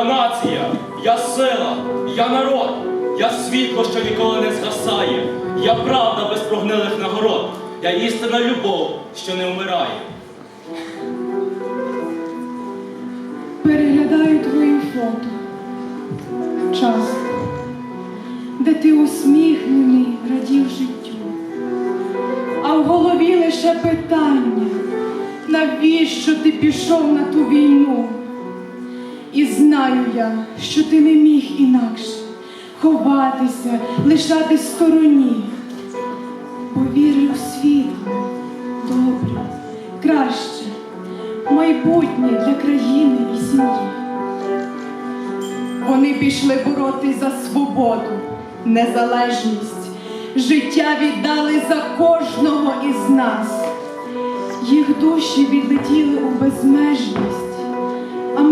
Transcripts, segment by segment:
Я нація, я сила, я народ, я світло, що ніколи не згасає. Я правда без прогнилих нагород. Я істинна любов, що не вмирає. Переглядаю твої фото. Час, де ти усміхнений, радів життю. А в голові лише питання, навіщо ти пішов на ту війну? І знаю я, що ти не міг інакше ховатися, лишатись стороні. Повіри у світло, добре, краще, майбутнє для країни і сім'ї. Вони пішли боротись за свободу, незалежність, життя віддали за кожного із нас. Їх душі відлетіли у безмежність,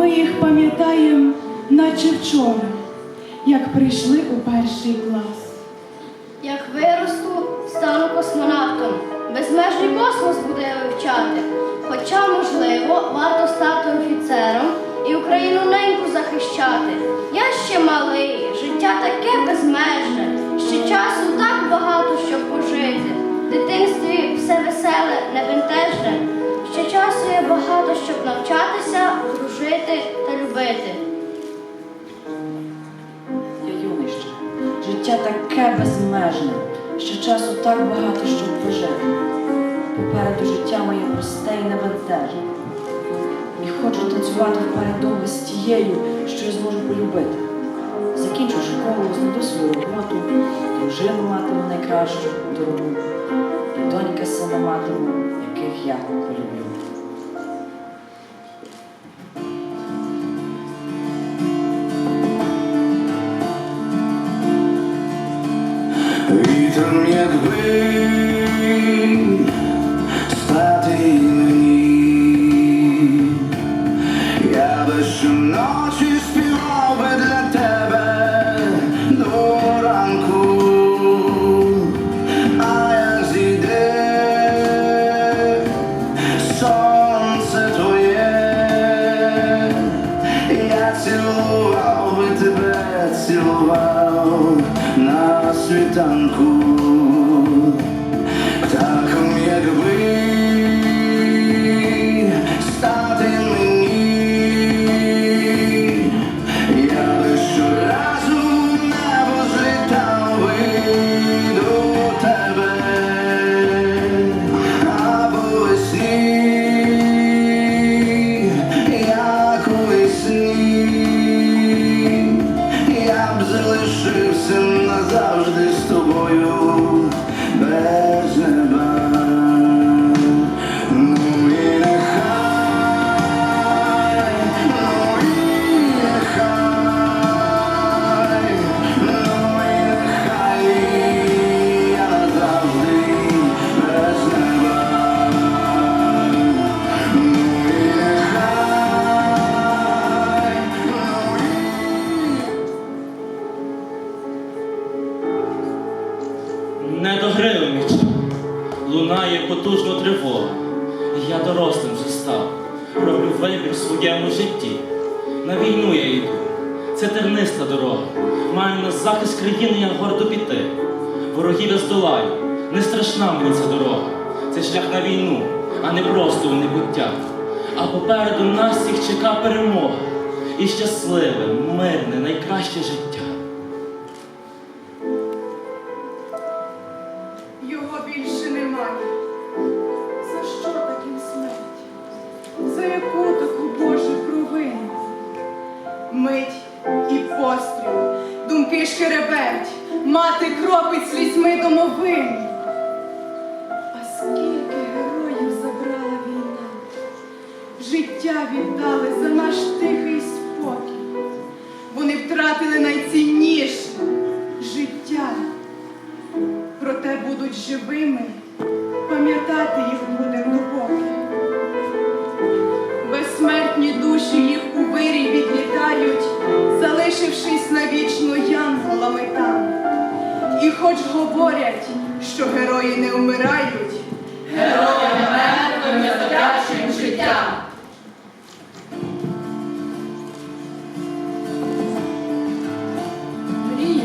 ми їх пам'ятаємо, наче вчора, як прийшли у перший клас. Як виросту, стану космонавтом. Безмежний космос буде вивчати. Хоча, можливо, варто стати офіцером і Україну неньку захищати. Я ще малий, життя таке безмежне, ще часу так багато, щоб пожити. В дитинстві щоб навчатися, дружити та любити. Я юний ще. Життя таке безмежне, ще часу так багато, щоб прожити. Попереду життя моє просте і небентежне. І хочу танцювати вперед з тією, що я зможу полюбити. Закінчу школу, знайду свою роботу, дружину матиму найкращу, дорогу, і донька сина матиму, яких я полюблю. any the way. Країни я гордо піти. Ворогів я здолаю, не страшна мені ця дорога. Це шлях на війну, а не просто у небуття. А попереду нас всіх чека перемога і щасливе, мирне, найкраще життя. Шкереберть, мати кропить слізьми домовини. А скільки героїв забрала війна, життя віддали за наш тихий спокій. Вони втратили найцінніше життя проте будуть живими, пам'ятати їх будем допоки. Безсмертні душі їх у вирій відлітають, залишившись навічно янголами там. І хоч говорять, що герої не вмирають, героям мертвим затрачуємо життя. Мрії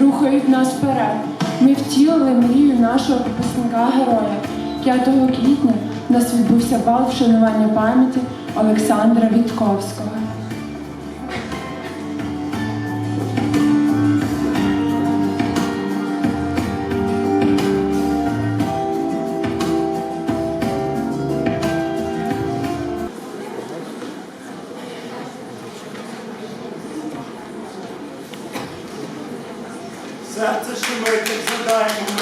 рухають нас вперед. Ми втілили мрію нашого випускника-героя. 5 квітня у нас відбувся бал вшанування пам'яті Олександра Вітковського. Як задаємо.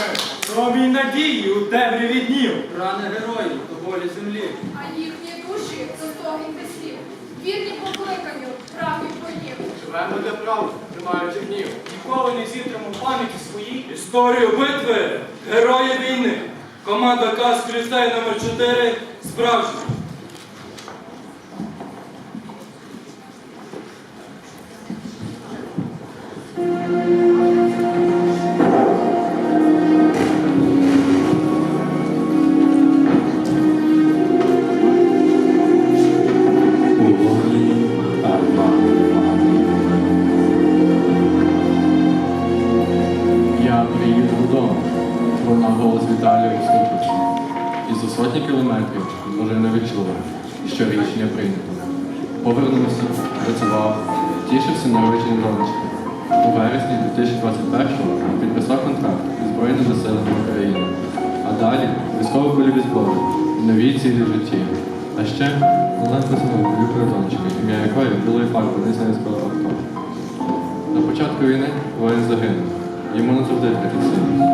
Промінь надії у темряві днів. Рани героїв до волі землі. а їхні душі застогнуть без слів. Вірні покликанню, правих боїв. Живемо для правди, тримаючи гнів. Ніколи не зітримо в пам'яті своїй. Історію битви, герої війни. Команда КАС ліцей номер 4 справжня. Сотні кілометрів вже не відчула, що рішення прийнято. Повернувся, працював, тішився народженням донечки. У вересні 2021-го підписав контракт із Збройними силами України. А далі військово-польові збори, нові цілі житті. А ще маленька синок любила донечка, ім'я якої було і фарбу Низенського авто. На початку війни воїн загинув. Йому не завжди таки сильно.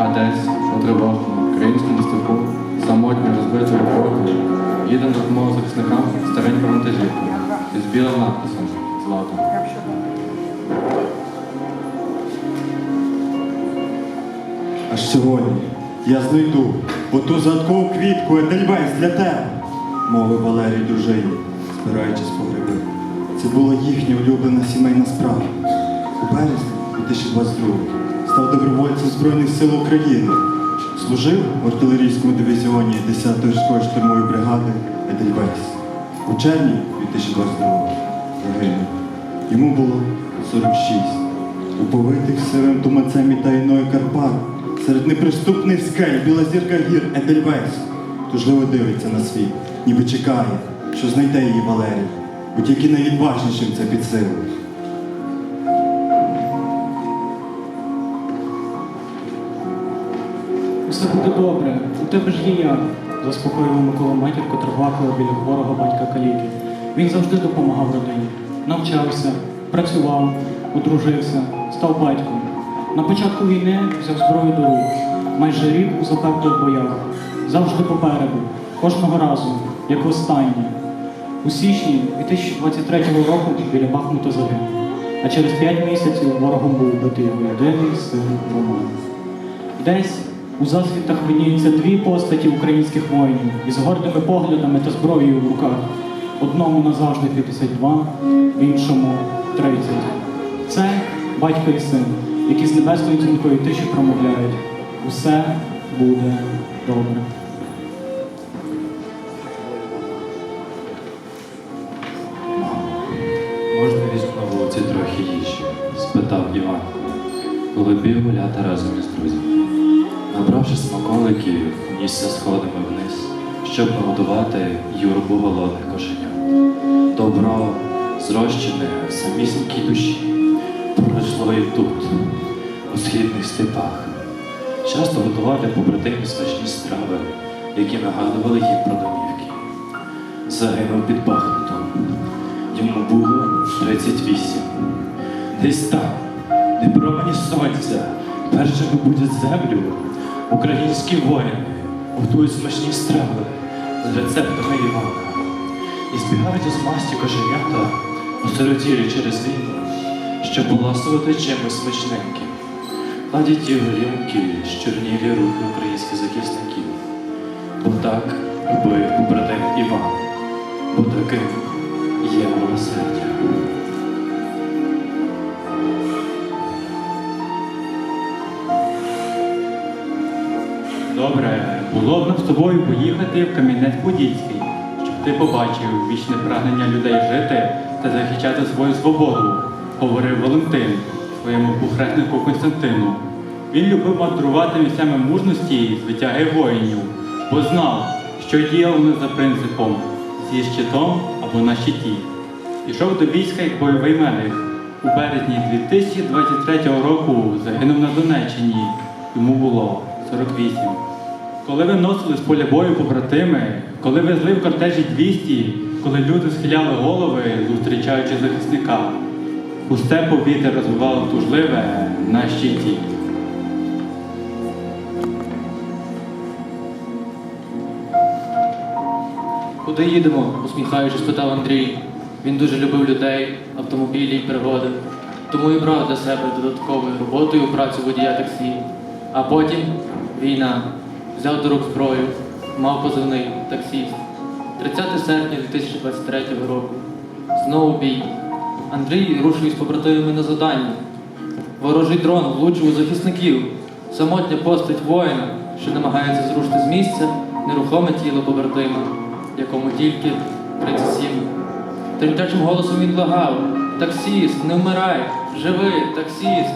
А десь на тривожному українському степу самотньо розбитою ворогом їде на допомогу захисникам старенька вантажівка із білим надписом Злато. Аж сьогодні я знайду оту задкову квітку Едельвейс для тебе, мовив Валерій дружині, збираючись по гриби. Це була їхня улюблена сімейна справа. У березні 2022 став добровольцем Збройних сил України. Служив в артилерійському дивізіоні 10-ї гірської штурмової бригади Едельвейс. У червні 2022 загинув. Йому було 46. Уповитих сивим туманцем і тайною Карпат, серед неприступних скель біла зірка гір Едельвейс, тужливо дивиться на світ, ніби чекає, що знайде її Валерій, бо тільки найвідважнішим це під силу. Все буде добре, у тебе ж є я, заспокоював Микола матір, котра плакала біля хворого батька Каліки. Він завжди допомагав родині, навчався, працював, одружився, став батьком. На початку війни взяв зброю до рук, майже рік у запеклих боях, завжди попереду, кожного разу, як останнє. У січні 2023 року біля Бахмута загинув, а через 5 місяців ворогом був вбитий його єдиний син Роман. Десь у засвітах видніються дві постаті українських воїнів із гордими поглядами та зброєю в руках. Одному назавжди 52, в іншому 30. Це батько і син, які з небесною дзвінкою тиші промовляють. Усе буде добре. Можна візьму на вулиці трохи їжі? спитав Іван, коли бів гуляти разом із друзями. Набравши смаколиків, нісся сходами вниз, щоб нагодувати юрбу голодних кошенят. Добро, зрощене в самісінькій душі, пройшло і тут, у східних степах. Часто готували побратимі смачні страви, які нагадували їм про домівки. Загинув під Бахмутом. Йому було 38. Десь там, де промені сонця, першими будуть землю, українські воїни готують смачні страви з рецептами Івана. І збігають із масті коженята, осиротілі через війну, щоб поласувати чимось смачненьким. Ладять ті горілки, щорнілі руки українських захисників. Бо так робив побратим Іван, бо таким є милосердя. Добре, було б нам з тобою поїхати в Кам'янець-Подільський, щоб ти побачив вічне прагнення людей жити та захищати свою свободу, говорив Валентин, своєму похреснику Константину. Він любив мандрувати місцями мужності і звитяги воїнів, бо знав, що діяв не за принципом зі щитом або на щиті. Пішов до війська як бойовий медик. У березні 2023 року загинув на Донеччині. Йому було 48. Коли виносили з поля бою побратими, коли везли в кортежі 200, коли люди схиляли голови, зустрічаючи захисника, пусте повітря розвивало тужливе на щиті. Куди їдемо? усміхаючись, спитав Андрій. Він дуже любив людей, автомобілі і пригоди. Тому і брав для себе додатковою роботою працю водія таксі. А потім війна. Взяв до рук зброю, мав позивний таксіст. 30 серпня 2023 року. Знову бій. Андрій рушив із побратимами на завдання. Ворожий дрон влучив у захисників. Самотня постать воїна, що намагається зрушити з місця нерухоме тіло побратима, якому тільки 37. Тремтячим голосом він благав: Таксіст, не вмирай! Живи, таксіст!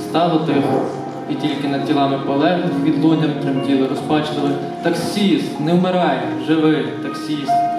Стало тихо, і тільки над тілами полеглих відлунням тремтіли розпачливих. Таксіст, не вмирай! Живи, таксіст!